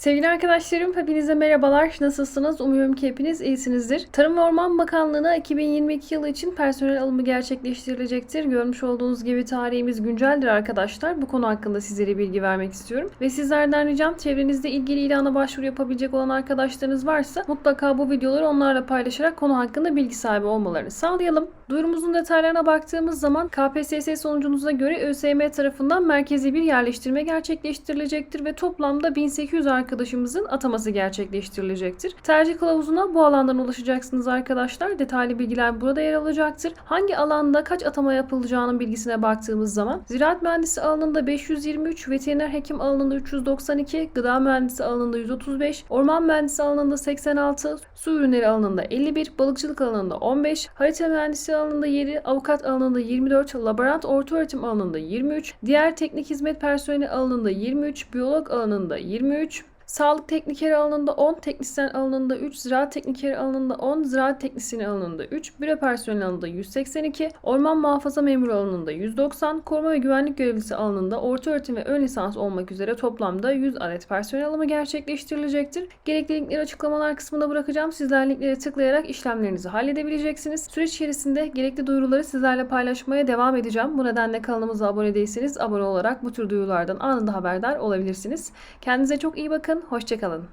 Sevgili arkadaşlarım, hepinize merhabalar. Nasılsınız? Umuyorum ki hepiniz iyisinizdir. Tarım ve Orman Bakanlığı'na 2022 yılı için personel alımı gerçekleştirilecektir. Görmüş olduğunuz gibi tarihimiz günceldir arkadaşlar. Bu konu hakkında sizlere bilgi vermek istiyorum. Ve sizlerden ricam çevrenizde ilgili ilana başvuru yapabilecek olan arkadaşlarınız varsa mutlaka bu videoları onlarla paylaşarak konu hakkında bilgi sahibi olmalarını sağlayalım. Duyurumuzun detaylarına baktığımız zaman KPSS sonucunuza göre ÖSYM tarafından merkezi bir yerleştirme gerçekleştirilecektir ve toplamda 1800 arkadaşımızın ataması gerçekleştirilecektir. Tercih kılavuzuna bu alandan ulaşacaksınız arkadaşlar. Detaylı bilgiler burada yer alacaktır. Hangi alanda kaç atama yapılacağının bilgisine baktığımız zaman ziraat mühendisi alanında 523, veteriner hekim alanında 392, gıda mühendisi alanında 135, orman mühendisi alanında 86, su ürünleri alanında 51, balıkçılık alanında 15, harita mühendisi alanında 7, avukat alanında 24, laborant orta öğretim alanında 23, diğer teknik hizmet personeli alanında 23, biyolog alanında 23, Sağlık teknikeri alanında 10, teknisyen alanında 3, ziraat teknikeri alanında 10, ziraat teknisyeni alanında 3, büro personeli alanında 182, orman muhafaza memuru alanında 190, koruma ve güvenlik görevlisi alanında orta öğretim ve ön lisans olmak üzere toplamda 100 adet personel alımı gerçekleştirilecektir. Gerekli linkleri açıklamalar kısmına bırakacağım. Sizler linklere tıklayarak işlemlerinizi halledebileceksiniz. Süreç içerisinde gerekli duyuruları sizlerle paylaşmaya devam edeceğim. Bu nedenle kanalımıza abone değilseniz abone olarak bu tür duyurulardan anında haberdar olabilirsiniz. Kendinize çok iyi bakın. Hoşçakalın.